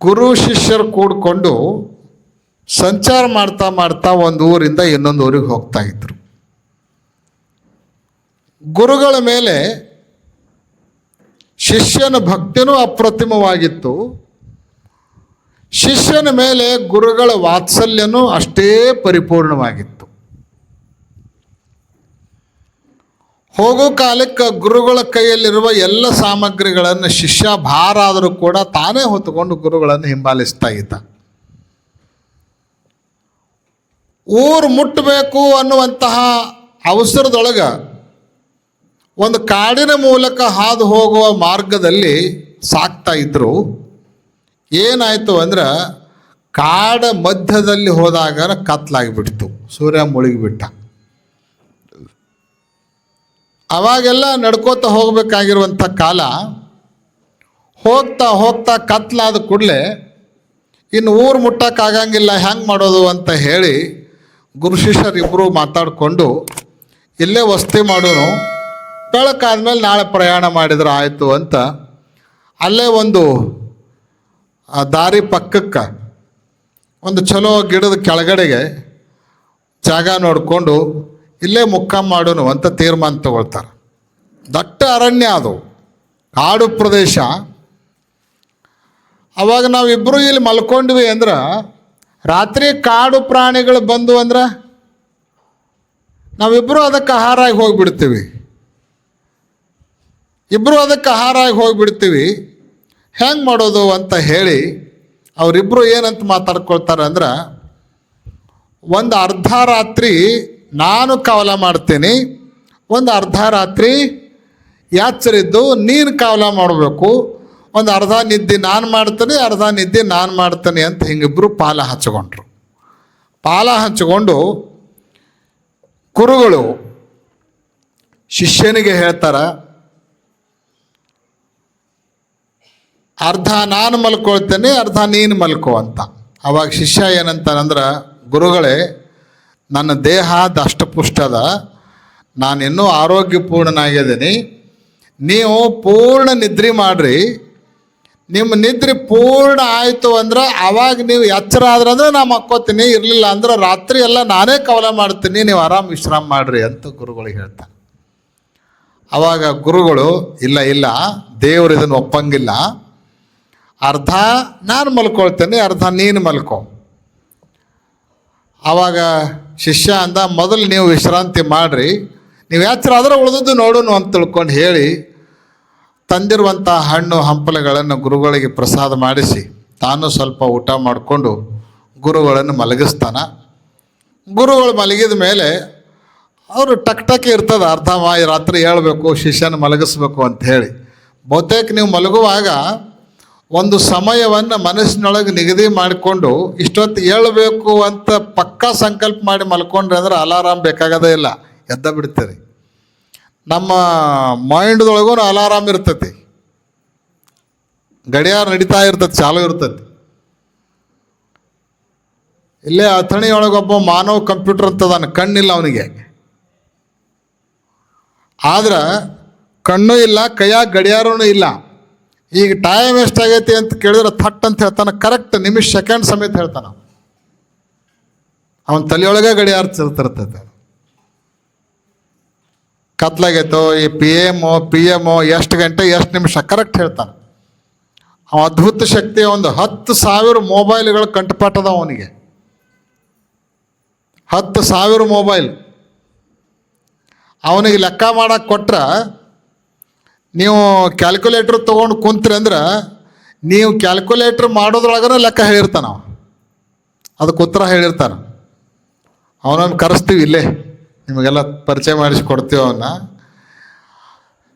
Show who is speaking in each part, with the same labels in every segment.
Speaker 1: ಗುರು ಶಿಷ್ಯರು ಕೂಡಿಕೊಂಡು ಸಂಚಾರ ಮಾಡ್ತಾ ಮಾಡ್ತಾ ಒಂದು ಊರಿಂದ ಇನ್ನೊಂದು ಊರಿಗೆ ಹೋಗ್ತಾ ಇದ್ರು. ಗುರುಗಳ ಮೇಲೆ ಶಿಷ್ಯನ ಭಕ್ತಿನೂ ಅಪ್ರತಿಮವಾಗಿತ್ತು. ಶಿಷ್ಯನ ಮೇಲೆ ಗುರುಗಳ ವಾತ್ಸಲ್ಯನೂ ಅಷ್ಟೇ ಪರಿಪೂರ್ಣವಾಗಿತ್ತು. ಹೋಗೋ ಕಾಲಕ್ಕೆ ಗುರುಗಳ ಕೈಯಲ್ಲಿರುವ ಎಲ್ಲ ಸಾಮಗ್ರಿಗಳನ್ನು ಶಿಷ್ಯ ಭಾರ ಆದರೂ ಕೂಡ ತಾನೇ ಹೊತ್ತುಕೊಂಡು ಗುರುಗಳನ್ನು ಹಿಂಬಾಲಿಸ್ತಾ ಇದ್ದ. ಊರು ಮುಟ್ಟಬೇಕು ಅನ್ನುವಂತಹ ಅವಸರದೊಳಗೆ ಒಂದು ಕಾಡಿನ ಮೂಲಕ ಹಾದು ಹೋಗುವ ಮಾರ್ಗದಲ್ಲಿ ಸಾಕ್ತಾ ಇದ್ದರು ಏನಾಯಿತು ಅಂದ್ರೆ ಕಾಡ ಮಧ್ಯದಲ್ಲಿ ಹೋದಾಗ ಕತ್ಲಾಗಿಬಿಡ್ತು, ಸೂರ್ಯ ಮುಳುಗಿಬಿಟ್ಟ. ಅವಾಗೆಲ್ಲ ನಡ್ಕೋತ ಹೋಗಬೇಕಾಗಿರುವಂಥ ಕಾಲ ಹೋಗ್ತಾ ಹೋಗ್ತಾ ಕತ್ಲಾದ ಕೂಡಲೇ ಇನ್ನು ಊರು ಮುಟ್ಟಕ್ಕಾಗಂಗಿಲ್ಲ ಹ್ಯಾಂಗೆ ಮಾಡೋದು ಅಂತ ಹೇಳಿ ಗುರು ಶಿಷ್ಯರಿಬ್ಬರು ಮಾತಾಡಿಕೊಂಡು ಇಲ್ಲೇ ವಸತಿ ಮಾಡೋನು, ಬೆಳಕಾದ್ಮೇಲೆ ನಾಳೆ ಪ್ರಯಾಣ ಮಾಡಿದ್ರೆ ಆಯಿತು ಅಂತ ಅಲ್ಲೇ ಒಂದು ದಾರಿ ಪಕ್ಕಕ್ಕೆ ಒಂದು ಚಲೋ ಗಿಡದ ಕೆಳಗಡೆಗೆ ಜಾಗ ನೋಡಿಕೊಂಡು ಇಲ್ಲೇ ಮುಕ್ಕಾಂ ಮಾಡೋನು ಅಂತ ತೀರ್ಮಾನ ತಗೊಳ್ತಾರೆ. ದಟ್ಟ ಅರಣ್ಯ ಅದು, ಕಾಡು ಪ್ರದೇಶ. ಅವಾಗ ನಾವಿಬ್ಬರು ಇಲ್ಲಿ ಮಲ್ಕೊಂಡ್ವಿ ಅಂದ್ರೆ, ರಾತ್ರಿ ಕಾಡು ಪ್ರಾಣಿಗಳು ಬಂದು ಅಂದ್ರೆ ನಾವಿಬ್ಬರು ಅದಕ್ಕೆ ಆಹಾರ ಆಗಿ ಹೋಗಿಬಿಡ್ತೀವಿ. ಇಬ್ಬರು ಅದಕ್ಕೆ ಆಹಾರ ಆಗಿ ಹೋಗಿಬಿಡ್ತೀವಿ. ಹೆಂಗೆ ಮಾಡೋದು ಅಂತ ಹೇಳಿ ಅವರಿಬ್ಬರು ಏನಂತ ಮಾತಾಡ್ಕೊಳ್ತಾರೆ ಅಂದ್ರೆ, ಒಂದು ಅರ್ಧ ರಾತ್ರಿ ನಾನು ಕಾವಲ ಮಾಡ್ತೀನಿ. ಒಂದು ಅರ್ಧ ರಾತ್ರಿ ಯಾಚರಿದ್ದು ನೀನು ಕಾವಲ ಮಾಡಬೇಕು. ಒಂದು ಅರ್ಧ ನಿದ್ದೆ ನಾನು ಮಾಡ್ತೇನೆ, ಅರ್ಧ ನಿದ್ದೆ ನಾನು ಮಾಡ್ತೇನೆ ಅಂತ ಹಿಂಗಿಬ್ಬರು ಪಾಲ ಹಚ್ಕೊಂಡ್ರು. ಪಾಲ ಹಚ್ಚಿಕೊಂಡು ಕುರುಗಳು ಶಿಷ್ಯನಿಗೆ ಹೇಳ್ತಾರೆ, ಅರ್ಧ ನಾನು ಮಲ್ಕೊಳ್ತೇನೆ, ಅರ್ಧ ನೀನು ಮಲ್ಕೋ ಅಂತ. ಅವಾಗ ಶಿಷ್ಯ ಏನಂತಾನಂದ್ರೆ, ಗುರುಗಳೇ ನನ್ನ ದೇಹ ದಷ್ಟಪುಷ್ಟದ ಅದ ನಾನು ಇನ್ನೂ ಆರೋಗ್ಯಪೂರ್ಣನಾಗಿದ್ದೀನಿ. ನೀವು ಪೂರ್ಣ ನಿದ್ರೆ ಮಾಡಿರಿ. ನಿಮ್ಮ ನಿದ್ರೆ ಪೂರ್ಣ ಆಯಿತು ಅಂದ್ರೆ ಅವಾಗ ನೀವು ಎಚ್ಚರ ಆದ್ರೆ ಅಂದರೆ ನಾ ಮಕ್ಕೋತೀನಿ, ಇರಲಿಲ್ಲ ಅಂದ್ರೆ ರಾತ್ರಿ ಎಲ್ಲ ನಾನೇ ಕವಲ ಮಾಡ್ತೀನಿ, ನೀವು ಆರಾಮ್ ವಿಶ್ರಾಮ ಮಾಡಿರಿ ಅಂತ ಗುರುಗಳು ಹೇಳ್ತಾರೆ. ಅವಾಗ ಗುರುಗಳು, ಇಲ್ಲ ಇಲ್ಲ, ದೇವರು ಇದನ್ನು ಒಪ್ಪಂಗಿಲ್ಲ. ಅರ್ಧ ನಾನು ಮಲ್ಕೊಳ್ತೇನೆ, ಅರ್ಧ ನೀನು ಮಲ್ಕೊ. ಆವಾಗ ಶಿಷ್ಯ ಅಂದ, ಮೊದಲು ನೀವು ವಿಶ್ರಾಂತಿ ಮಾಡಿರಿ. ನೀವು ಯಾತ್ರ ಆದ್ರೆ ಉಳಿದದ್ದು ನೋಡೋಣ ಅಂತ ತಿಳ್ಕೊಂಡು ಹೇಳಿ ತಂದಿರುವಂಥ ಹಣ್ಣು ಹಂಪಲುಗಳನ್ನು ಗುರುಗಳಿಗೆ ಪ್ರಸಾದ ಮಾಡಿಸಿ, ತಾನು ಸ್ವಲ್ಪ ಊಟ ಮಾಡಿಕೊಂಡು ಗುರುಗಳನ್ನು ಮಲಗಿಸ್ತಾನ. ಗುರುಗಳು ಮಲಗಿದ ಮೇಲೆ ಅವರು ಟಕ್ ಟಕ್ ಇರ್ತದೆ, ಅರ್ಧ ರಾತ್ರಿ ಹೇಳಬೇಕು, ಶಿಷ್ಯನ ಮಲಗಿಸ್ಬೇಕು ಅಂತ ಹೇಳಿ. ಬಹುತೇಕ ನೀವು ಮಲಗುವಾಗ ಒಂದು ಸಮಯವನ್ನು ಮನಸ್ಸಿನೊಳಗೆ ನಿಗದಿ ಮಾಡಿಕೊಂಡು ಇಷ್ಟೊತ್ತು ಹೇಳಬೇಕು ಅಂತ ಪಕ್ಕಾ ಸಂಕಲ್ಪ ಮಾಡಿ ಮಲ್ಕೊಂಡ್ರೆ ಅಂದ್ರೆ ಅಲಾರಾಮ್ ಬೇಕಾಗದೇ ಇಲ್ಲ. ಎದ್ದ ಬಿಡ್ತೀರಿ. ನಮ್ಮ ಮೈಂಡ್ದೊಳಗೂ ಅಲಾರಾಮ್ ಇರ್ತತಿ. ಗಡಿಯಾರ ನಡೀತಾ ಇರ್ತೈತಿ, ಚಾಲು ಇರ್ತತಿ. ಇಲ್ಲೇ ಅಥಣಿಯೊಳಗೊಬ್ಬ ಮಾನವ ಕಂಪ್ಯೂಟರ್ ಅಂತದಾನ ಕಣ್ಣಿಲ್ಲ ಅವನಿಗೆ. ಆದ್ರೆ ಕಣ್ಣು ಇಲ್ಲ, ಕೈಯಾಗ ಗಡಿಯಾರನೂ ಇಲ್ಲ. ಈಗ ಟೈಮ್ ಎಷ್ಟಾಗೈತಿ ಅಂತ ಕೇಳಿದ್ರೆ ಥಟ್ ಅಂತ ಹೇಳ್ತಾನೆ ಕರೆಕ್ಟ್ ನಿಮಿಷ ಸೆಕೆಂಡ್ ಸಮೇತ ಹೇಳ್ತಾನೆ. ಅವನ ತಲೆಯೊಳಗೆ ಗಡಿಯಾರ ಚಿರ್ತಿರ್ತೈತೆ ಕತ್ಲಾಗೈತೋ, ಈ ಪಿ ಎಮ್ಮು ಪಿ ಎಮ್ಮು ಎಷ್ಟು ಗಂಟೆ, ಎಷ್ಟು ನಿಮಿಷ ಕರೆಕ್ಟ್ ಹೇಳ್ತಾನೆ. ಅವ ಅದ್ಭುತ ಶಕ್ತಿ, ಒಂದು ಹತ್ತು ಸಾವಿರ ಮೊಬೈಲ್ಗಳ ಕಂಠಪಾಠದ ಅವನಿಗೆ. ಹತ್ತು ಸಾವಿರ ಮೊಬೈಲ್ ಅವನಿಗೆ ಲೆಕ್ಕ ಮಾಡಕ್ಕೆ ಕೊಟ್ರೆ ನೀವು ಕ್ಯಾಲ್ಕುಲೇಟ್ರ್ ತೊಗೊಂಡು ಕುಂತ್ರಿ ಅಂದ್ರೆ ನೀವು ಕ್ಯಾಲ್ಕುಲೇಟ್ರ್ ಮಾಡೋದ್ರೊಳಗನ ಲೆಕ್ಕ ಹೇಳಿರ್ತಾನ ಅದಕ್ಕೆ ಉತ್ತರ ಹೇಳಿರ್ತಾನೆ. ಅವನನ್ನು ಕರೆಸ್ತೀವಿ ಇಲ್ಲೇ. ನಿಮಗೆಲ್ಲ ಪರಿಚಯ ಮಾಡಿಸಿ ಕೊಡ್ತೀವಿ ಅವನ್ನ.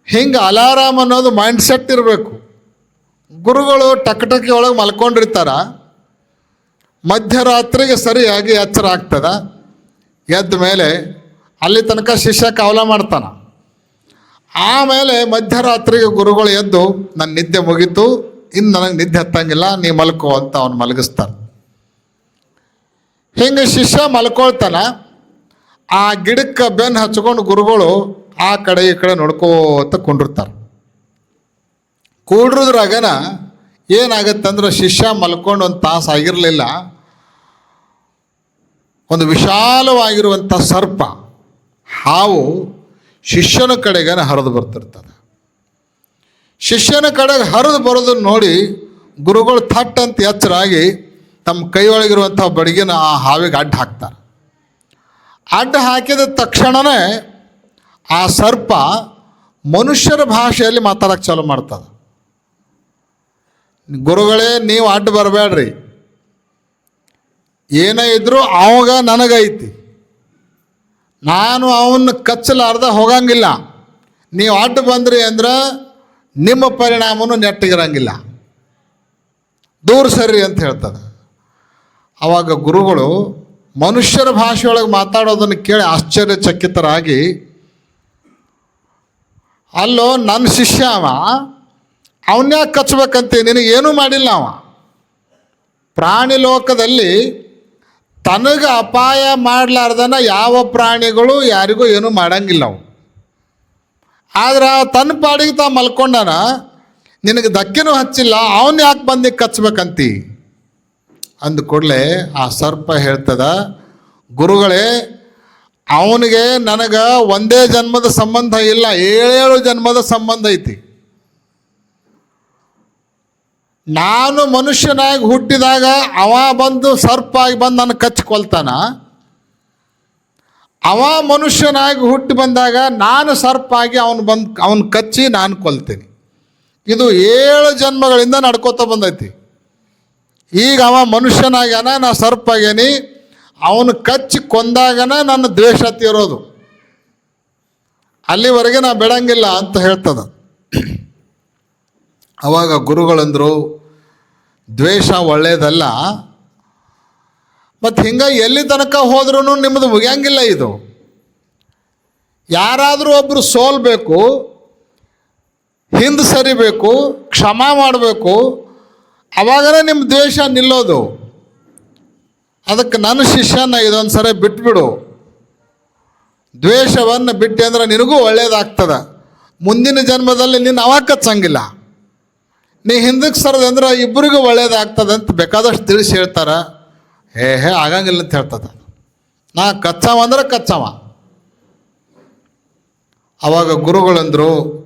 Speaker 1: ಹಿಂಗೆ ಅಲಾರಾಮ್ ಅನ್ನೋದು ಮೈಂಡ್ ಸೆಟ್ ಇರಬೇಕು. ಗುರುಗಳು ಟಕ್ ಟಕ್ಕಿ ಒಳಗೆ ಮಲ್ಕೊಂಡಿರ್ತಾರ. ಮಧ್ಯರಾತ್ರಿಗೆ ಸರಿಯಾಗಿ ಎಚ್ಚರ ಆಗ್ತದ. ಎದ್ದ ಮೇಲೆ ಅಲ್ಲಿ ತನಕ ಶಿಷ್ಯ ಕಾವಲ ಮಾಡ್ತಾನ. ಆಮೇಲೆ ಮಧ್ಯರಾತ್ರಿಗೆ ಗುರುಗಳು ಎದ್ದು ನನ್ನ ನಿದ್ದೆ ಮುಗೀತು ಇನ್ನು ನನಗೆ ನಿದ್ದೆ ಹತ್ತಂಗಿಲ್ಲ, ನೀ ಮಲ್ಕೋ ಅಂತ ಅವನು ಮಲಗಿಸ್ತಾನೆ. ಹಿಂಗೆ ಶಿಷ್ಯ ಮಲ್ಕೊಳ್ತಾನ. ಆ ಗಿಡಕ್ಕೆ ಬೆನ್ನು ಹಚ್ಕೊಂಡು ಗುರುಗಳು ಆ ಕಡೆ ಈ ಕಡೆ ನೋಡ್ಕೋತ ಕುಂಡಿರ್ತಾರೆ. ಕೂಡ್ರದ್ರಾಗನ ಏನಾಗತ್ತಂದ್ರೆ ಶಿಷ್ಯ ಮಲ್ಕೊಂಡು ಒಂದು ತಾಸು ಆಗಿರಲಿಲ್ಲ. ಒಂದು ವಿಶಾಲವಾಗಿರುವಂಥ ಸರ್ಪ, ಹಾವು ಶಿಷ್ಯನ ಕಡೆಗೆ ಹರಿದು ಬರ್ತಿರ್ತಾನೆ ಶಿಷ್ಯನ ಕಡೆಗೆ ಹರಿದು ಬರೋದನ್ನ ನೋಡಿ ಗುರುಗಳು ಥಟ್ ಅಂತ ಎಚ್ಚರಾಗಿ ತಮ್ಮ ಕೈಯೊಳಗಿರುವಂಥ ಬಡಿಗೆನ ಆ ಹಾವಿಗೆ ಅಡ್ಡ ಹಾಕ್ತಾರೆ. ಅಡ್ಡ ಹಾಕಿದ ತಕ್ಷಣವೇ ಆ ಸರ್ಪ ಮನುಷ್ಯರ ಭಾಷೆಯಲ್ಲಿ ಮಾತಾಡೋಕ್ಕೆ ಚಾಲು ಮಾಡ್ತದೆ. ಗುರುಗಳೇ, ನೀವು ಅಡ್ಡ ಬರಬೇಡ್ರಿ. ಏನೇ ಇದ್ರೂ ಅವಾಗ ನನಗೈತಿ. ನಾನು ಅವನ್ನ ಕಚ್ಚಲಾರ್ದ ಹೋಗಂಗಿಲ್ಲ. ನೀವು ಅಡ್ಡ ಬಂದ್ರಿ ಅಂದ್ರೆ ನಿಮ್ಮ ಪರಿಣಾಮನೂ ನೆಟ್ಟಿಗಿರಂಗಿಲ್ಲ. ದೂರ ಸರಿ ಅಂತ ಹೇಳ್ತದೆ. ಆವಾಗ ಗುರುಗಳು ಮನುಷ್ಯರ ಭಾಷೆಯೊಳಗೆ ಮಾತಾಡೋದನ್ನು ಕೇಳಿ ಆಶ್ಚರ್ಯಚಕಿತರಾಗಿ, ಅಲ್ಲೋ ನನ್ನ ಶಿಷ್ಯ ಅವ, ಅವನ್ಯಾಕೆ ಕಚ್ಚಬೇಕಂತ ನಿನಗೇನೂ ಮಾಡಿಲ್ಲ ಅವ. ಪ್ರಾಣಿ ಲೋಕದಲ್ಲಿ ತನಗೆ ಅಪಾಯ ಮಾಡಲಾರ್ದನ ಯಾವ ಪ್ರಾಣಿಗಳು ಯಾರಿಗೂ ಏನೂ ಮಾಡಂಗಿಲ್ಲ ಅವು ಆದ್ರೆ ತನ್ನ ಪಾಡಿಗೆ ತಾ ಮಲ್ಕೊಂಡನ, ನಿನಗೆ ಧಕ್ಕೆನೂ ಹಚ್ಚಿಲ್ಲ, ಅವನ್ ಯಾಕೆ ಬಂದು ಕಚ್ಬೇಕಂತಿ? ಅಂದ ಕೂಡಲೇ ಆ ಸರ್ಪ ಹೇಳ್ತದ, ಗುರುಗಳೇ, ಅವನಿಗೆ ನನಗೆ ಒಂದೇ ಜನ್ಮದ ಸಂಬಂಧ ಇಲ್ಲ, ಏಳೇಳು ಜನ್ಮದ ಸಂಬಂಧ ಐತಿ. ನಾನು ಮನುಷ್ಯನಾಗಿ ಹುಟ್ಟಿದಾಗ ಅವ ಬಂದು ಸರ್ಪ ಆಗಿ ಬಂದು ನನ್ನ ಕಚ್ಕೊಳ್ತಾನ ಅವ ಮನುಷ್ಯನಾಗಿ ಹುಟ್ಟಿ ಬಂದಾಗ ನಾನು ಸರ್ಪ ಆಗಿ ಅವನು ಬಂದು, ಅವನು ಕಚ್ಚಿ ನಾನು ಕೊಲ್ತೀನಿ. ಇದು ಏಳು ಜನ್ಮಗಳಿಂದ ನಡ್ಕೋತ ಬಂದೈತಿ. ಈಗ ಅವ ಮನುಷ್ಯನಾಗ್ಯಾನ ನಾ ಸರ್ಪ ಆಗ್ಯಾನಿ ಅವನು ಕಚ್ಚಿ ಕೊಂದಾಗನ ನನ್ನ ದ್ವೇಷ ತೀರೋದು. ಅಲ್ಲಿವರೆಗೆ ನಾ ಬಿಡಂಗಿಲ್ಲ ಅಂತ ಹೇಳ್ತದ. ಅವಾಗ ಗುರುಗಳಂದರು, ದ್ವೇಷ ಒಳ್ಳೆಯದಲ್ಲ ಮತ್ತು ಹಿಂಗೆ ಎಲ್ಲಿ ತನಕ ಹೋದ್ರೂ ನಿಮ್ಮದು ಮುಗಿಯಂಗಿಲ್ಲ ಇದು. ಯಾರಾದರೂ ಒಬ್ಬರು ಸೋಲ್ಬೇಕು, ಹಿಂದೆ ಸರಿಬೇಕು, ಕ್ಷಮ ಮಾಡಬೇಕು, ಅವಾಗನೇ ನಿಮ್ಮ ದ್ವೇಷ ನಿಲ್ಲೋದು. ಅದಕ್ಕೆ ನನ್ನ ಶಿಷ್ಯನ ಇದೊಂದು ಸರಿ ಬಿಟ್ಬಿಡು. ದ್ವೇಷವನ್ನು ಬಿಟ್ಟೆ ಅಂದ್ರೆ ನಿನಗೂ ಒಳ್ಳೇದಾಗ್ತದೆ. ಮುಂದಿನ ಜನ್ಮದಲ್ಲಿ ನಿನ್ನ ಅವಾಗ ಕಚ್ಚಂಗಿಲ್ಲ ನೀ ಹಿಂದಕ್ಕೆ ಸರದ ಅಂದ್ರೆ ಇಬ್ಬರಿಗೂ ಒಳ್ಳೇದಾಗ್ತದೆ ಅಂತ ಬೇಕಾದಷ್ಟು ತಿಳಿಸಿ ಹೇಳ್ತಾರ. ಹೇ ಹೇ, ಆಗಂಗಿಲ್ಲ ಅಂತ ಹೇಳ್ತದ. ನಾ ಕಚ್ಚವ ಅಂದ್ರೆ ಕಚ್ಚವ. ಅವಾಗ ಗುರುಗಳಂದ್ರು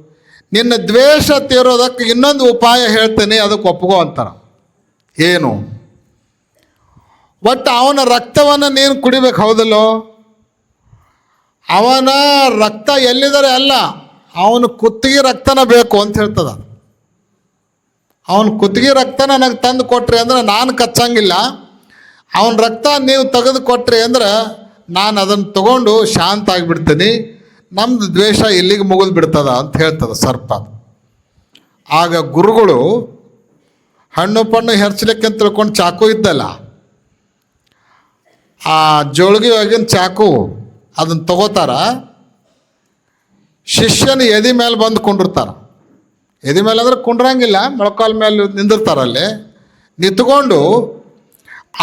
Speaker 1: ನಿನ್ನ ದ್ವೇಷ ತೀರೋದಕ್ಕೆ ಇನ್ನೊಂದು ಉಪಾಯ ಹೇಳ್ತೇನೆ, ಅದಕ್ಕೆ ಒಪ್ಕೋ ಅಂತಾರ. ಏನು? ಒಟ್ಟು ಅವನ ರಕ್ತವನ್ನು ನೀನು ಕುಡಿಬೇಕು, ಹೌದಲ್ಲೋ? ಅವನ ರಕ್ತ ಎಲ್ಲಿದ್ದಾರೆ? ಅಲ್ಲ, ಅವನು ಕುತ್ತಿಗೆ ರಕ್ತನ ಬೇಕು ಅಂತ ಹೇಳ್ತದ. ಅವನ ಕುತ್ತಿಗೆ ರಕ್ತ ನನಗೆ ತಂದು ಕೊಟ್ರಿ ಅಂದ್ರೆ ನಾನು ಕಚ್ಚಂಗಿಲ್ಲ. ಅವನ ರಕ್ತ ನೀವು ತೆಗೆದು ಕೊಟ್ರಿ ಅಂದ್ರೆ ನಾನು ಅದನ್ನು ತಗೊಂಡು ಶಾಂತ ಆಗಿಬಿಡ್ತೀನಿ. ನಮ್ದು ದ್ವೇಷ ಎಲ್ಲಿಗೆ ಮುಗಿದು ಬಿಡ್ತದ ಅಂತ ಹೇಳ್ತದ ಸರ್ಪ. ಆಗ ಗುರುಗಳು ಹಣ್ಣು ಪಣ್ಣು ಹೆರ್ಚ್ಲಿಕ್ಕೆ ಅಂತ ತಿಳ್ಕೊಂಡು ಚಾಕು ಇದ್ದಲ್ಲ. ಆ ಜೋಳಿಗೆ ಒಳಗಿನ ಚಾಕು ಅದನ್ನು ತಗೋತಾರ. ಶಿಷ್ಯನ ಎದೆ ಮೇಲೆ ಬಂದು ಕುಂಡಿರ್ತಾರ. ಎದೆ ಮೇಲೆ ಅಂದ್ರೆ ಕುಂಡ್ರಂಗಿಲ್ಲ, ಮೊಳಕಾಲ ಮೇಲೆ ನಿಂದಿರ್ತಾರಲ್ಲಿ. ನಿಂತ್ಕೊಂಡು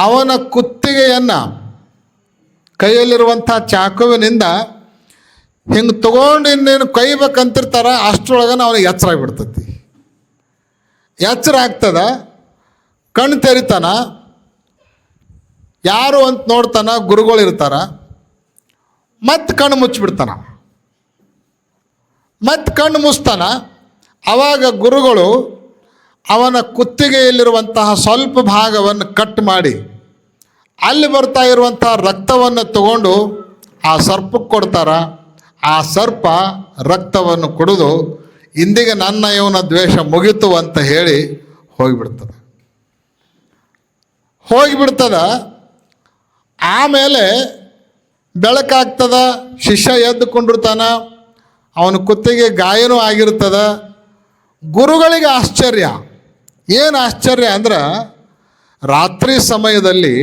Speaker 1: ಅವನ ಕುತ್ತಿಗೆಯನ್ನು ಕೈಯಲ್ಲಿರುವಂಥ ಚಾಕುವಿನಿಂದ ಹಿಂಗೆ ತಗೊಂಡು ಇನ್ನೇನು ಕೊಯ್ಬೇಕಂತಿರ್ತಾರ, ಅಷ್ಟರೊಳಗನ ಅವನಿಗೆ ಎಚ್ಚರ ಆಗಿಬಿಡ್ತತಿ. ಎಚ್ಚರ ಆಗ್ತದ, ಕಣ್ಣು ತೆರಿತಾನ, ಯಾರು ಅಂತ ನೋಡ್ತಾನ, ಗುರುಗಳು ಇರ್ತಾರ, ಮತ್ತೆ ಕಣ್ಣು ಮುಚ್ಚಿಬಿಡ್ತಾನ ಮತ್ತೆ ಕಣ್ಣು ಮುಚ್ತಾನ ಆವಾಗ ಗುರುಗಳು ಅವನ ಕುತ್ತಿಗೆಯಲ್ಲಿರುವಂತಹ ಸ್ವಲ್ಪ ಭಾಗವನ್ನು ಕಟ್ ಮಾಡಿ ಅಲ್ಲಿ ಬರ್ತಾ ಇರುವಂತಹ ರಕ್ತವನ್ನು ತಗೊಂಡು ಆ ಸರ್ಪಕ್ಕೆ ಕೊಡ್ತಾರ. ಆ ಸರ್ಪ ರಕ್ತವನ್ನು ಕುಡಿದು ಇಂದಿಗೆ ನನ್ನ ಇವನ ದ್ವೇಷ ಮುಗಿತು ಅಂತ ಹೇಳಿ ಹೋಗಿಬಿಡ್ತದೆ. ಹೋಗಿಬಿಡ್ತದ. ಆಮೇಲೆ ಬೆಳಕಾಗ್ತದ, ಶಿಷ್ಯ ಎದ್ದುಕೊಂಡಿರ್ತಾನ, ಅವನ ಕುತ್ತಿಗೆ ಗಾಯನೂ ಆಗಿರ್ತದ. ಗುರುಗಳಿಗೆ ಆಶ್ಚರ್ಯ. ಏನು ಆಶ್ಚರ್ಯ ಅಂದ್ರೆ ರಾತ್ರಿ ಸಮಯದಲ್ಲಿ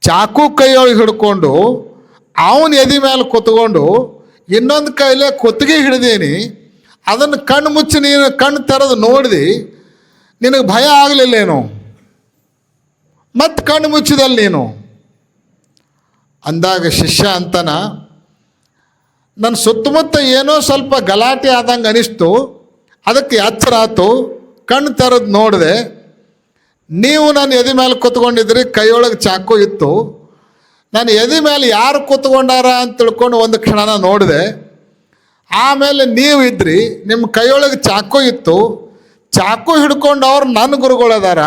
Speaker 1: ಚಾಕು ಕೈಯೊಳಗೆ ಹಿಡ್ಕೊಂಡು ಅವನ ಎದಿ ಮೇಲೆ ಕೂತ್ಕೊಂಡು ಇನ್ನೊಂದು ಕೈಲೇ ಕೊತ್ತಿಗೆ ಹಿಡಿದೇನಿ. ಅದನ್ನು ಕಣ್ಣು ಮುಚ್ಚಿ ನೀನು ಕಣ್ಣು ತೆರೆದು ನೋಡಿದಿ, ನಿನಗೆ ಭಯ ಆಗಲಿಲ್ಲೇನು? ಮತ್ತೆ ಕಣ್ಣು ಮುಚ್ಚಿದಲ್ಲಿ ನೀನು? ಅಂದಾಗ ಶಿಷ್ಯ ಅಂತನ ನನ್ನ ಸುತ್ತಮುತ್ತ ಏನೋ ಸ್ವಲ್ಪ ಗಲಾಟೆ ಆದಂಗೆ ಅನಿಸ್ತು. ಅದಕ್ಕೆ ಎಚ್ಚರ ಆತು ಕಣ್ಣು ತೆರೆದು ನೋಡಿದೆ. ನೀವು ನನ್ನ ಎದೆ ಮೇಲೆ ಕೂತ್ಕೊಂಡಿದ್ರಿ, ಕೈಯೊಳಗೆ ಚಾಕು ಇತ್ತು. ನಾನು ಎದೆ ಮೇಲೆ ಯಾರು ಕೂತ್ಕೊಂಡಾರ ಅಂತ ತಿಳ್ಕೊಂಡು ಒಂದು ಕ್ಷಣನ ನೋಡಿದೆ. ಆಮೇಲೆ ನೀವು ಇದ್ರಿ, ನಿಮ್ಮ ಕೈಯೊಳಗೆ ಚಾಕು ಇತ್ತು. ಚಾಕು ಹಿಡ್ಕೊಂಡವ್ರು ನನ್ನ ಗುರುಗಳದಾರ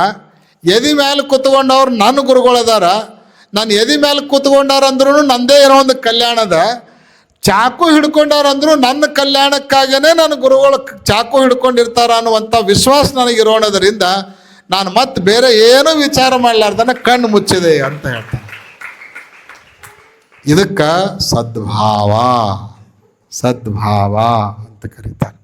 Speaker 1: ಎದೆ ಮೇಲೆ ಕೂತ್ಕೊಂಡವ್ರು ನನ್ನ ಗುರುಗಳದಾರ ನಾನು ಎದೆ ಮೇಲೆ ಕೂತ್ಕೊಂಡಾರ ಅಂದ್ರೂ ನಂದೇ ಏನೋ ಒಂದು ಕಲ್ಯಾಣದ. ಚಾಕು ಹಿಡ್ಕೊಂಡಾರ ಅಂದ್ರು ನನ್ನ ಕಲ್ಯಾಣಕ್ಕಾಗೇನೆ ನನ್ನ ಗುರುಗಳು ಚಾಕು ಹಿಡ್ಕೊಂಡಿರ್ತಾರ ಅನ್ನುವಂಥ ವಿಶ್ವಾಸ ನನಗಿರೋಣದ್ರಿಂದ ನಾನು ಮತ್ತೆ ಬೇರೆ ಏನೂ ವಿಚಾರ ಮಾಡಲಾರ್ದನ ಕಣ್ಣು ಮುಚ್ಚಿದೆ ಅಂತ ಹೇಳ್ತಾನೆ ಇದಕ್ಕೆ ಸದ್ಭಾವ ಸದ್ಭಾವ ಅಂತ ಕರೀತಾರೆ.